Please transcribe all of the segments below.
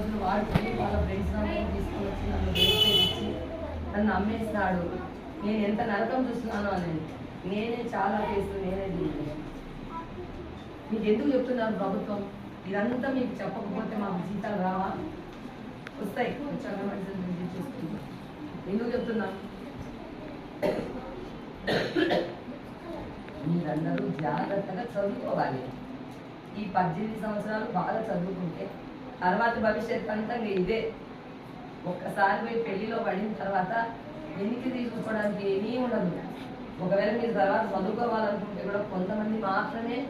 రోజులు వాళ్ళ ఫ్రెండ్స్ అందరూ తీసుకొని వచ్చి నన్ను వేస్తే ఇచ్చి నన్ను నేను ఎంత నరకం చూస్తున్నానో అని నేనే చాలా కేసులు నేనే చూసాను మీకు ఎందుకు చెప్తున్నారు ప్రభుత్వం? ఇదంతా మీకు చెప్పకపోతే మాకు జీతాలు రావా? వస్తాయి. వచ్చాక మెడిసిన్ చూసుకుంటాం ఎందుకు చెప్తున్నాను మీరందరూ జాగ్రత్తగా చదువుకోవాలి. ఈ పద్దెనిమిది సంవత్సరాలు బాగా చదువుకుంటే తర్వాత భవిష్యత్ అంతా ఇదే. ఒక్కసారి పోయి పెళ్ళిలో పడిన తర్వాత వెనక్కి తీసుకోవడానికి ఏమీ ఉండదు. ఒకవేళ మీరు తర్వాత చదువుకోవాలనుకుంటే కూడా కొంతమంది మాత్రమే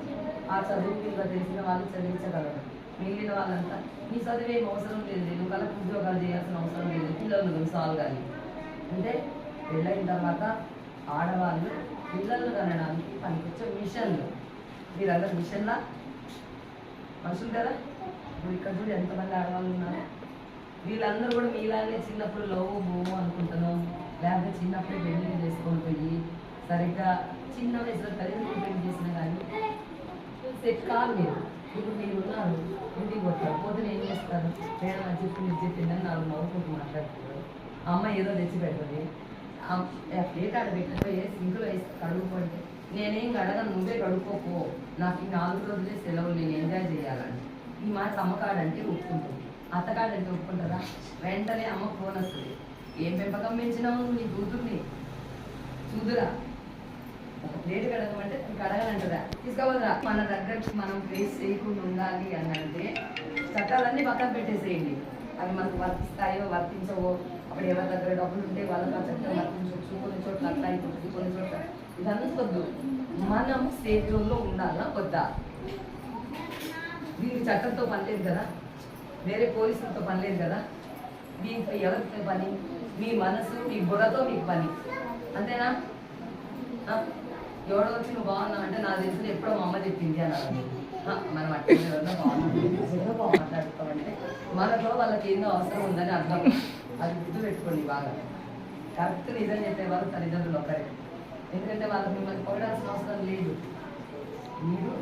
ఆ చదువు మీద తెలిసిన వాళ్ళు చదివించగలరు. మిగిలిన వాళ్ళంతా నీ చదువు అవసరం లేదు. నేను కనుక ఉద్యోగాలు చేయాల్సిన అవసరం లేదు. పిల్లలు సాల్వ్ కానీ అంటే పెళ్ళైన తర్వాత ఆడవాళ్ళు పిల్లలు కనడానికి పనికొచ్చే మిషన్లు. మీరందరూ మిషన్లా? మనుషులు కదా? ఇప్పుడు ఇక్కడ చూడు ఎంతమంది ఆడవాళ్ళు ఉన్నారు. వీళ్ళందరూ కూడా మీలాగే చిన్నప్పుడు లవ్ బోము అనుకుంటున్నాం లేకపోతే చిన్నప్పుడే పెళ్ళి చేసుకొని పోయి సరిగ్గా చిన్న వయసులో తల్లిదండ్రులు పెళ్ళి చేసినా కానీ సెట్ కాదు మీరు. ఇప్పుడు మీరు ఉన్నారు ఇంటికి పోతారు. పోతే ఏం చేస్తారు పేడ అది చెప్పి మీరు చెప్పిందని నాలుగు నవ్వుకుంటూ మాట్లాడుతున్నారు అమ్మ ఏదో తెచ్చి పెడుతుంది. ప్లేట్ ఆడ పెట్టిపోయి సింకులో వేసి కడుగుకోండి నేనేం కడగను నువ్వే కడుక్కోపో. నాకు ఈ నాలుగు రోజులే సెలవులు నేను ఎంజాయ్ చేయాలని. ఈ మాట అమ్మకాడంటే ఒప్పుకుంటుంది. అత్తకాడంటే ఒప్పుకుంటారా వెంటనే అమ్మ ఫోన్ వస్తుంది. ఏం పెంపకం పెంచినావు నీ కూతుర్ని? చూదురా. ఒక ప్లేట్ కడగమంటే కడగనంటారా తీసుకోవద్దా మన దగ్గర మనం ఫేస్ చేయకుండా ఉండాలి అని అంటే చట్టాలన్నీ పక్కన పెట్టేసేయండి. అవి మనకు వర్తిస్తాయో వర్తించవో అప్పుడు ఎవరి దగ్గర డబ్బులు ఉంటే వాళ్ళకి ఆ చట్టం వర్తించవచ్చు. కొన్ని చోట్ల అట్లా అయిపోతుంది కొన్ని చోట్ల ఇదంతా వద్దు. మనం సేఫ్ జోన్లో ఉండాలా? వద్దా? దీనికి చట్టంతో పని లేదు కదా? వేరే పోలీసులతో పని లేదు కదా దీంతో ఎవరితో పని? మీ మనసు మీ బుర్రతో మీకు పని. అంతేనా? ఎవడో వచ్చి నువ్వు బాగున్నావు అంటే నా తెలిసిన ఎప్పుడో మా అమ్మ చెప్పింది అని మనం అట్లా మాట్లాడుకోమంటే వాళ్ళకి ఏందో అవసరం ఉందని అర్థం. అది గుర్తు పెట్టుకోండి బాగా. కరెక్ట్ నిజం చెప్పే వాళ్ళు తల్లిదండ్రులు ఒకరే ఎందుకంటే వాళ్ళకి మిమ్మల్ని పొగడాల్సిన అవసరం లేదు. మీరు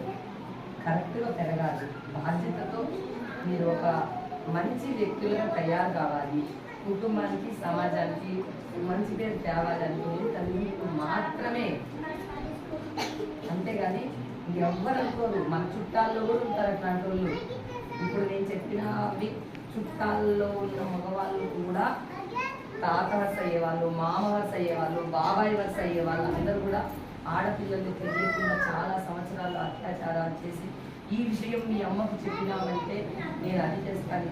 కరెక్ట్గా పెరగాలి. బాధ్యతతో మీరు ఒక మంచి వ్యక్తులుగా తయారు కావాలి. కుటుంబానికి సమాజానికి మంచి పేరు తేవాలి తను మీకు మాత్రమే. అంతేగాని ఎవ్వరు అనుకోరు. మన చుట్టాల్లో కూడా ఉంటారు అట్లాంటి వాళ్ళు. ఇప్పుడు నేను చెప్పినవి చుట్టాల్లో ఉన్న మగవాళ్ళు కూడా తాత వరుస అయ్యేవాళ్ళు మామ వరుస అయ్యేవాళ్ళు బాబాయ్ వరుస అయ్యేవాళ్ళు అందరూ కూడా ఆడపిల్లలు తెలియకుండా చాలా చేసి ఈ విషయం మీ అమ్మకు చెప్పినామంటే నేను అది చేస్తాను.